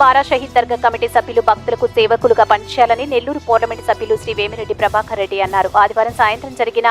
బారా షహీద్ దర్గా committee సభ్యులు భక్తులకు సేవకులుగా పనిచేయాలని నెల్లూరు పార్లమెంట్ సభ్యులు శ్రీ వేమిరెడ్డి ప్రభాకర్ రెడ్డి అన్నారు. ఆదివారం సాయంత్రం జరిగిన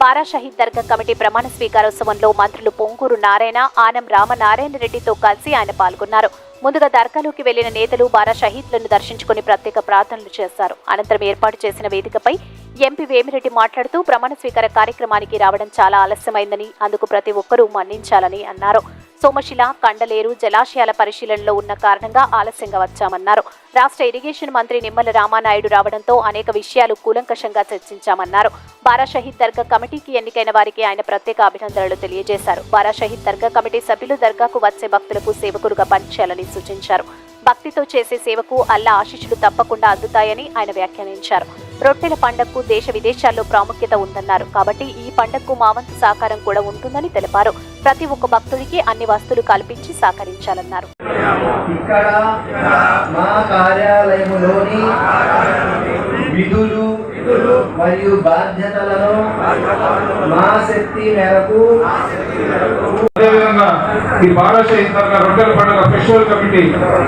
బారా షహీద్ దర్గా కమిటీ ప్రమాణ స్వీకారోత్సవంలో మంత్రులు పొంగూరు నారాయణ ఆనం రామనారాయణ రెడ్డితో కలిసి ఆయన పాల్గొన్నారు. ముందుగా దర్గాలోకి వెళ్ళిన నేతలు బారా షహీద్లను దర్శించుకుని ప్రత్యేక ప్రార్థనలు చేశారు. అనంతరం ఏర్పాటు చేసిన వేదికపై ఎంపీ వేమిరెడ్డి మాట్లాడుతూ ప్రమాణ స్వీకార కార్యక్రమానికి రావడం చాలా ఆలస్యమైందని అందుకు ప్రతి ఒక్కరూ మన్నించాలని అన్నారు. సోమశిల కండలేరు జలాశయాల పరిశీలనలో ఉన్న కారణంగా ఆలస్యంగా వచ్చామన్నారు. రాష్ట్ర ఇరిగేషన్ మంత్రి నిమ్మల రామానాయుడు రావడంతో అనేక విషయాలు కూలంకషంగా చర్చించామన్నారు. బారా షహీద్ దర్గా కమిటీకి ఎన్నికైన వారికి ఆయన ప్రత్యేక అభినందనలు తెలియజేశారు. బారా షహీద్ దర్గా కమిటీ సభ్యులు దర్గాకు వచ్చే భక్తులకు సేవకులుగా పనిచేయాలని సూచించారు. భక్తితో చేసే సేవకు అల్లా ఆశీస్సులు తప్పకుండా అందుతాయని ఆయన వ్యాఖ్యానించారు. రొట్టెల పండగకు దేశ విదేశాల్లో ప్రాముఖ్యత ఉందన్నారు. కాబట్టి ఈ పండగకు మావంతు సహకారం కూడా ఉంటుందని తెలిపారు. ప్రతి ఒక్క భక్తుడికి అన్ని వస్తువులు కల్పించి సహకరించాలన్నారు. ఇక్కడ మా విధులు మరియు బాధ్యతలను మా శక్తి మేరకు అదేవిధంగా ఈ భారత ఇతర రొట్టెల పండుగ ఫెస్టివల్ కమిటీ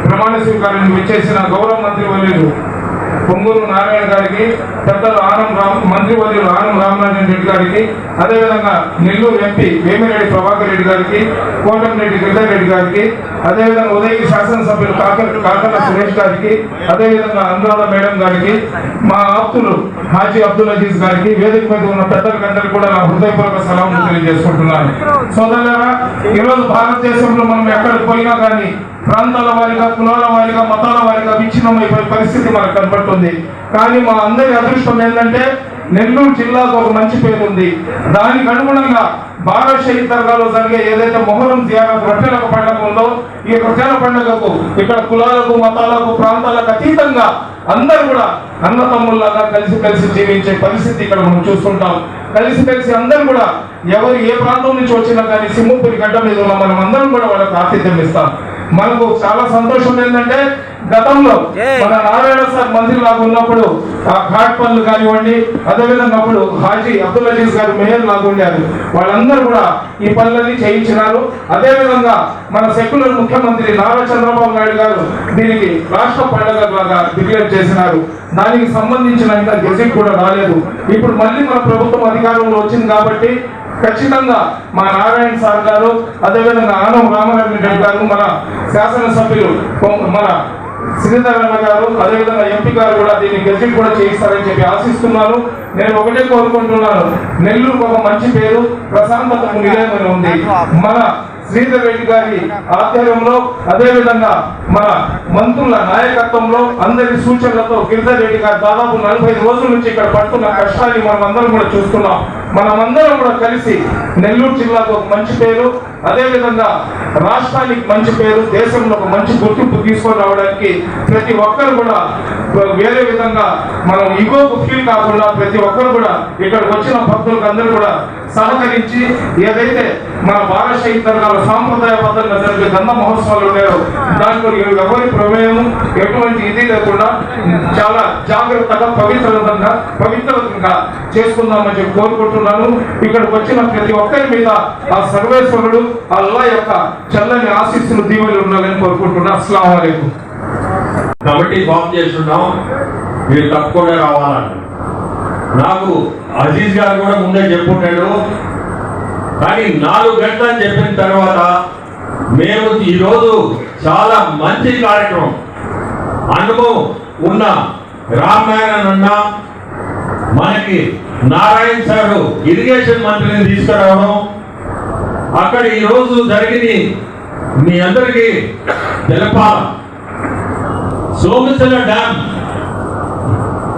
ప్రమాణ స్వీకారానికి విచ్చేసిన గౌరవ మంత్రి వర్యులు పొంగూరు నారాయణ గారికి పెద్దలు ఆనం మంత్రి వర్యులు ఆనం రామనారాయణ రెడ్డి గారికి అదేవిధంగా నెల్లూరు ఎంపీ వేమిరెడ్డి ప్రభాకర్ రెడ్డి గారికి కోటంరెడ్డి గిరిధర్ రెడ్డి గారికి అదేవిధంగా ఉదయగిరి శాసనసభ్యులు కాకర కాకర సురేష్ గారికి అదేవిధంగా అనురాధ మేడం గారికి మా ఆప్తులు హాజీ అబ్దుల్ అజీజ్ గారికి వేదిక మీద ఉన్న పెద్దలకందరికీ కూడా నా హృదయపూర్వక సలాం తెలియజేసుకుంటున్నాను. సోదరులారా ఈరోజు భారతదేశంలో మనం ఎక్కడికి పోయినా కానీ ప్రాంతాల వారిగా కులాల వారిగా మతాల వారిగా విచ్ఛిన్నమైపోయే పరిస్థితి మనకు కనబడుతుంది కానీ మా అందరి అదృష్టం ఏంటంటే నెల్లూరు జిల్లాకు ఒక మంచి పేరు ఉంది దానికి అనుగుణంగా భారత్ షహీద్ దర్గాలో జరిగే ఏదైతే మొహరం జియారత్ రొట్టెల పండుగ ఉందో ఈ రొట్టెల పండుగకు ఇక్కడ కులాలకు మతాలకు ప్రాంతాలకు అతీతంగా అందరూ కూడా అన్నతమ్ముల్లాగా కలిసి కలిసి జీవించే పరిస్థితి ఇక్కడ మనం చూస్తుంటాం. కలిసి కలిసి అందరూ కూడా ఎవరు ఏ ప్రాంతం నుంచి వచ్చినా కానీ సింహపురి గడ్డ మీద ఉన్న మనం అందరం కూడా వాళ్ళకి ఆతిథ్యం ఇస్తాం. మనకు చాలా సంతోషం ఏంటంటే గతంలో మన నారాయణ సార్ మంత్రి లాగా ఉన్నప్పుడు ఆ ఘాట్ పనులు కానివ్వండి అదేవిధంగా అప్పుడు హాజీ అబ్దుల్ అజీజ్ గారు మేయర్ లాగా ఉండారు వాళ్ళందరూ కూడా ఈ పనులన్నీ చేయించినారు. అదేవిధంగా మన సెక్యులర్ ముఖ్యమంత్రి నారా చంద్రబాబు నాయుడు గారు దీనికి రాష్ట్ర పండుగ లాగా డిక్లేర్ చేసినారు. దానికి సంబంధించిన ఇంకా గెజెట్ కూడా రాలేదు. ఇప్పుడు మళ్ళీ మన ప్రభుత్వం అధికారంలో వచ్చింది కాబట్టి ఖచ్చితంగా మా నారాయణ సార్ గారు అదేవిధంగా ఆనం రామారాయణ రెడ్డి గారు మన శాసనసభ్యులు మన శ్రీధరణ గారు అదేవిధంగా ఎంపీ గారు కూడా దీన్ని గెజిట్ కూడా చేయిస్తారని చెప్పి ఆశిస్తున్నాను. నేను ఒకటే కోరుకుంటున్నాను. నెల్లూరుకు ఒక మంచి పేరు ప్రశాంతత నిలయమని ఉంది. మన శ్రీధర్ రెడ్డి గారి ఆధ్వర్యంలో అదేవిధంగా మన మంత్రుల నాయకత్వంలో అందరి సూచనలతో గిరిధర్ రెడ్డి గారు దాదాపు నలభై రోజుల నుంచి ఇక్కడ పడుతున్న కష్టాన్ని మనం అందరం కూడా చూస్తున్నాం. మనమందరం కూడా కలిసి నెల్లూరు జిల్లాకు ఒక మంచి పేరు అదేవిధంగా రాష్ట్రానికి మంచి పేరు దేశంలో ఒక మంచి గుర్తింపు తీసుకొని రావడానికి ప్రతి ఒక్కరు కూడా వేరే విధంగా మనం ఇగోకు ఫీల్ కాకుండా ప్రతి ఒక్కరు కూడా ఇక్కడికి వచ్చిన భక్తులకు అందరూ కూడా సహకరించి ఏదైతే మన భారత తరగాల సాంప్రదాయ సాంప్రదాయబద్ధంగా జరిగే గంధ మహోత్సవాలు ఉన్నాయో దాంట్లో ఎవరి ప్రమేయం ఎటువంటి ఇది లేకుండా చాలా జాగ్రత్తగా పవిత్రంగా పవిత్రంగా చేసుకుందామని చెప్పి కోరుకుంటున్నాను. ఇక్కడికి వచ్చిన ప్రతి ఒక్కరి మీద ఆ సర్వేశ్వరుడు అల్లా యొక్క చల్లని ఆశీస్సులు దీవెలు ఉండాలని కోరుకుంటున్నాను అస్సలం వాలేకుం కమిటీ ఫామ్ చేస్తున్నాం మీరు తప్పకుండా రావాలని నాకు అజీజ్ గారు కూడా ముందే చెప్పుంటాడు. కానీ నాలుగు గంటలు అని చెప్పిన తర్వాత మేము ఈరోజు చాలా మంచి కార్యక్రమం అనుభవం ఉన్న రామాయణన్ అన్న మనకి నారాయణ సారు ఇరిగేషన్ మంత్రిని తీసుకురావడం. అక్కడ ఈరోజు జరిగింది. మీ అందరికీ తెలపాలి. సోమశిల డ్యామ్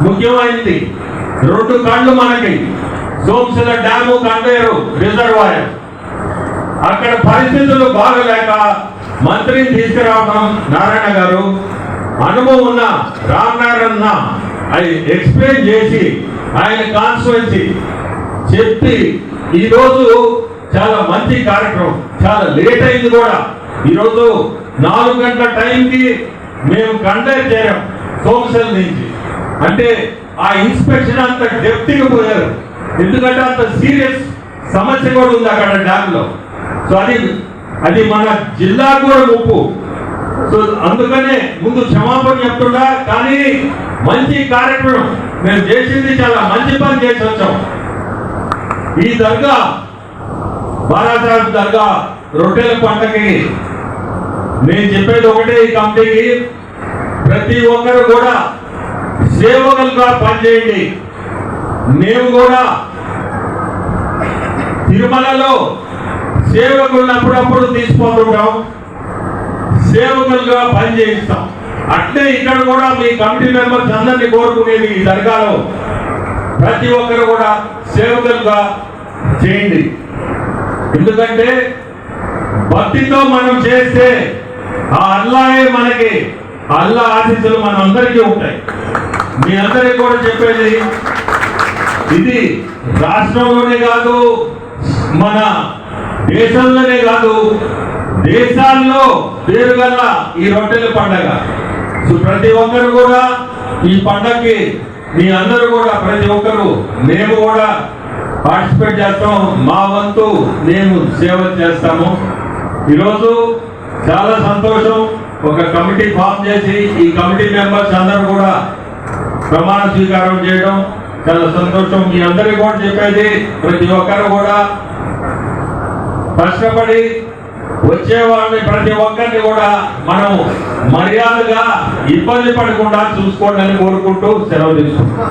ముఖ్యమైనది. రెండు కళ్ళు మనకి. Somasila dam Kanderu reservoir. అక్కడ పరిస్థితులు బాగలేక మంత్రిని తీసుకురావడం నారాయణ గారు అనుభవం ఉన్న రామనారాయణ అది ఎక్స్ప్లెయిన్ చేసి ఆయన కాన్స్టిట్యున్సీ చెప్పి ఈరోజు చాలా మంచి కార్యక్రమం. చాలా లేట్ అయింది కూడా. ఈరోజు నాలుగు గంటల టైంకి మేము కండక్ట్ చేయడం సోమశల్ నుంచి. అంటే ఆ ఇన్స్పెక్షన్ అంత డెప్త్కి పోయారు. ఎందుకంటే అంత సీరియస్ సమస్య కూడా ఉంది అక్కడ డ్యామ్లో. సో అది అది మన జిల్లా కూడా ముప్పు. సో అందుకనే ముందు క్షమాపణ చెప్తున్నా కానీ మంచి కార్యక్రమం. మేము చేసింది చాలా మంచి పని చేసి వచ్చాం. ఈ దర్గా బాలాసాహెబ్ దర్గా రొట్టెల పంటకి నేను చెప్పేది ఒకటే ఈ కమిటీకి ప్రతి ఒక్కరు కూడా సేవకులుగా పనిచేయండి. మేము కూడా తిరుమలలో సేవకులను అప్పుడప్పుడు తీసుకుంటుంటాం. సేవకులుగా పనిచేయిస్తాం. అట్లే ఇక్కడ కూడా మీ కమిటీ మెంబర్స్ అందరినీ కోరుకునేది ఈ దర్గాలో ప్రతి ఒక్కరు కూడా సేవకులుగా చేయండి. ఎందుకంటే భక్తితో మనం చేస్తే ఆ అల్లాయే మనకి అల్లా ఆశీస్సులు మన అందరికీ ఉంటాయి. మీ అందరికీ కూడా చెప్పేది ఇది రాష్ట్రంలోనే కాదు మన దేశంలోనే కాదు దేశాల్లో పేరుగల్ల ఈ రొట్టెల పండగ. సో ప్రతి ఒక్కరు కూడా ఈ పండగకి మీ అందరూ కూడా ప్రతి ఒక్కరు మేము కూడా పార్టిసిపేట్ చేస్తాం మా వంతు మేము సేవ చేస్తాము. ఈరోజు చాలా సంతోషం. ఒక కమిటీ ఫామ్ చేసి ఈ కమిటీ మెంబర్స్ అందరూ కూడా ప్రమాణ స్వీకారం చేయడం చాలా సంతోషం. మీ అందరికీ కూడా చెప్పేది ప్రతి ఒక్కరు కూడా కష్టపడి వచ్చే వాళ్ళని ప్రతి ఒక్కరిని కూడా మనం మర్యాదగా ఇబ్బంది పడకుండా చూసుకోండి అని కోరుకుంటూ సెలవు తీసుకుంటాం